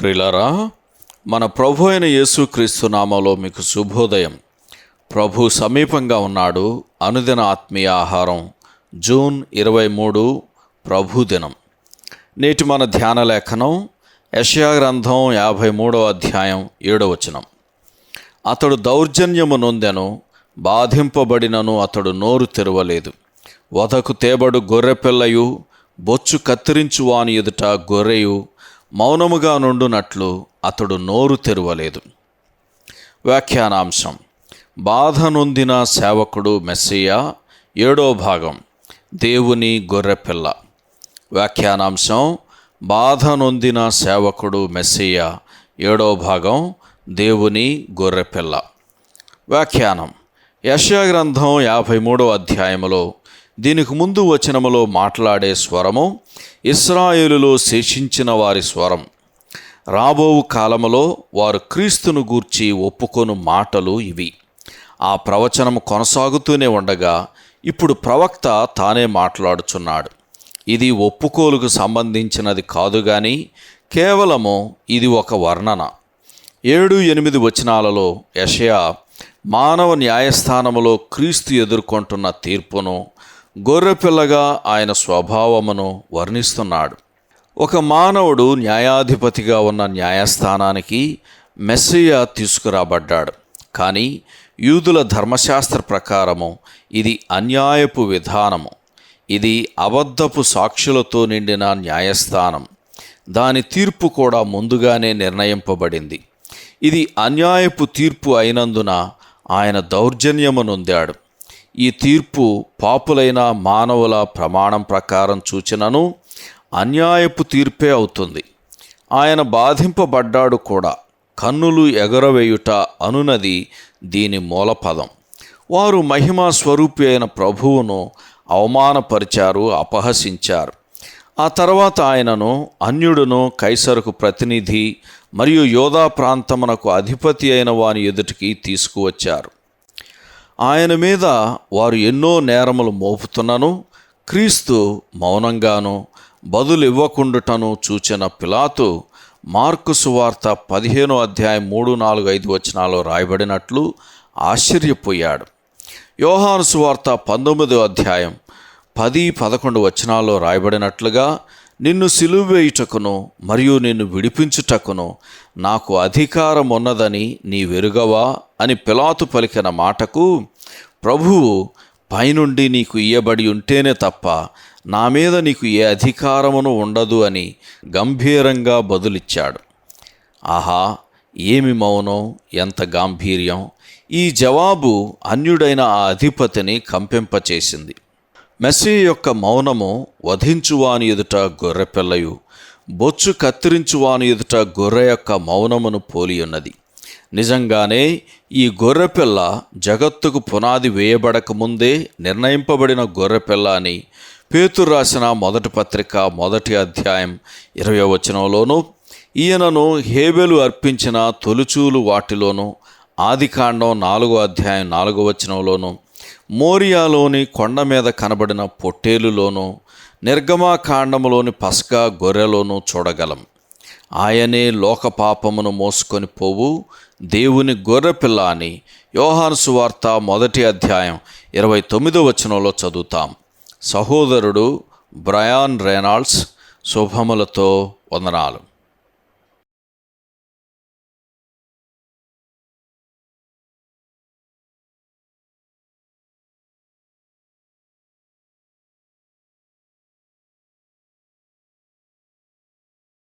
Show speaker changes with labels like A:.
A: ప్రిలరా మన ప్రభు అయిన యేసుక్రీస్తు నామంలో మీకు శుభోదయం. ప్రభు సమీపంగా ఉన్నాడు అనుదిన ఆత్మీయ ఆహారం జూన్ ఇరవై మూడు ప్రభు దినం. నేటి మన ధ్యాన లేఖనం యషయా గ్రంథం యాభై మూడవ అధ్యాయం ఏడవచనం అతడు దౌర్జన్యము నొందెను బాధింపబడినను అతడు నోరు తెరవలేదు. వధకు తేబడు గొర్రెపిల్లయు బొచ్చు కత్తిరించు వాని ఎదుట గొర్రెయు మౌనముగా నుండునట్లు అతడు నోరు తెరవలేదు. వ్యాఖ్యానాంశం. బాధ నొందిన సేవకుడు మెస్సియా ఏడో భాగం. దేవుని గొర్రెపిల్ల. వ్యాఖ్యానాంశం. బాధ నొందిన సేవకుడు మెస్సియా ఏడో భాగం. దేవుని గొర్రెపిల్ల. వ్యాఖ్యానం. యశా గ్రంథం యాభై మూడో అధ్యాయములో దీనికి ముందు వచనములో మాట్లాడే స్వరము ఇస్రాయేలులో శేషించిన వారి స్వరం. రాబోవు కాలములో వారు క్రీస్తును గూర్చి ఒప్పుకొను మాటలు ఇవి. ఆ ప్రవచనము కొనసాగుతూనే ఉండగా ఇప్పుడు ప్రవక్త తానే మాట్లాడుచున్నాడు. ఇది ఒప్పుకోలుకు సంబంధించినది కాదు గాని కేవలము ఇది ఒక వర్ణన. ఏడు ఎనిమిది వచనాలలో యషయా మానవ న్యాయస్థానములో క్రీస్తు ఎదుర్కొంటున్న తీర్పును గొర్రెపిల్లగా ఆయన స్వభావమును వర్ణిస్తున్నాడు. ఒక మానవుడు న్యాయాధిపతిగా ఉన్న న్యాయస్థానానికి మెస్సియా తీసుకురాబడ్డాడు. కానీ యూదుల ధర్మశాస్త్ర ప్రకారము ఇది అన్యాయపు విధానము. ఇది అబద్ధపు సాక్షులతో నిండిన న్యాయస్థానం. దాని తీర్పు కూడా ముందుగానే నిర్ణయింపబడింది. ఇది అన్యాయపు తీర్పు అయినందున ఆయన దౌర్జన్యమునుందాడు. ఈ తీర్పు పాపులైన మానవుల ప్రమాణం ప్రకారం చూచినను అన్యాయపు తీర్పే అవుతుంది. ఆయన బాధింపబడ్డాడు కూడా. కన్నులు ఎగరవేయుట అనునది దీని మూలపదం. వారు మహిమా స్వరూపి అయిన ప్రభువును అవమానపరిచారు అపహసించారు. ఆ తర్వాత ఆయనను అన్యుడును కైసరుకు ప్రతినిధి మరియు యోధా ప్రాంతమునకు అధిపతి అయిన వాని ఎదుటికి తీసుకువచ్చారు. ఆయన మీద వారు ఎన్నో నేరములు మోపుతున్నను క్రీస్తు మౌనంగాను బదులు ఇవ్వకుండుటను చూచిన పిలాతు మార్కు సువార్త పదిహేనో అధ్యాయం మూడు నాలుగు ఐదు వచనాల్లో రాయబడినట్లు ఆశ్చర్యపోయాడు. యోహాను సువార్త పంతొమ్మిదో అధ్యాయం పది పదకొండు వచనాల్లో రాయబడినట్లుగా నిన్ను సిలువేయుటకును మరియు నిన్ను విడిపించుటకును నాకు అధికారం ఉన్నదని నీ వెరుగవా అని పిలాతు పలికిన మాటకు ప్రభువు పైనుండి నీకు ఇయ్యబడి ఉంటేనే తప్ప నా మీద నీకు ఏ అధికారమును ఉండదు అని గంభీరంగా బదులిచ్చాడు. ఆహా ఏమి మౌనం ఎంత గాంభీర్యం. ఈ జవాబు అన్యుడైన ఆ అధిపతిని కంపింపచేసింది. మెస్సీ యొక్క మౌనము వధించువాని ఎదుట గొర్రెపిల్లయు బొచ్చు కత్తిరించువాని ఎదుట గొర్రె యొక్క మౌనమును పోలియున్నది నిజంగానే ఈ గొర్రెపిల్ల జగత్తుకు పునాది వేయబడక ముందే నిర్ణయింపబడిన గొర్రెపిల్ల అని పేతురు రాసిన మొదటి పత్రిక మొదటి అధ్యాయం ఇరవై వచనంలోనూ ఈయనను హేబెలు అర్పించిన తొలుచూలు వాటిలోనూ ఆదికాండం నాలుగో అధ్యాయం నాలుగో వచనంలోనూ మోరియాలోని కొండ మీద కనబడిన పొట్టేలులోనూ నిర్గమాకాండములోని పస్కా గొర్రెలోనూ చూడగలం. ఆయనే లోక పాపమును మోసుకొని పోవు దేవుని గొర్రెపిల్ల అని యోహాను సువార్త మొదటి అధ్యాయం ఇరవై తొమ్మిదో వచనంలో చదువుతాం. సహోదరుడు బ్రయాన్ రెనాల్డ్స్ శుభములతో వందనాలు.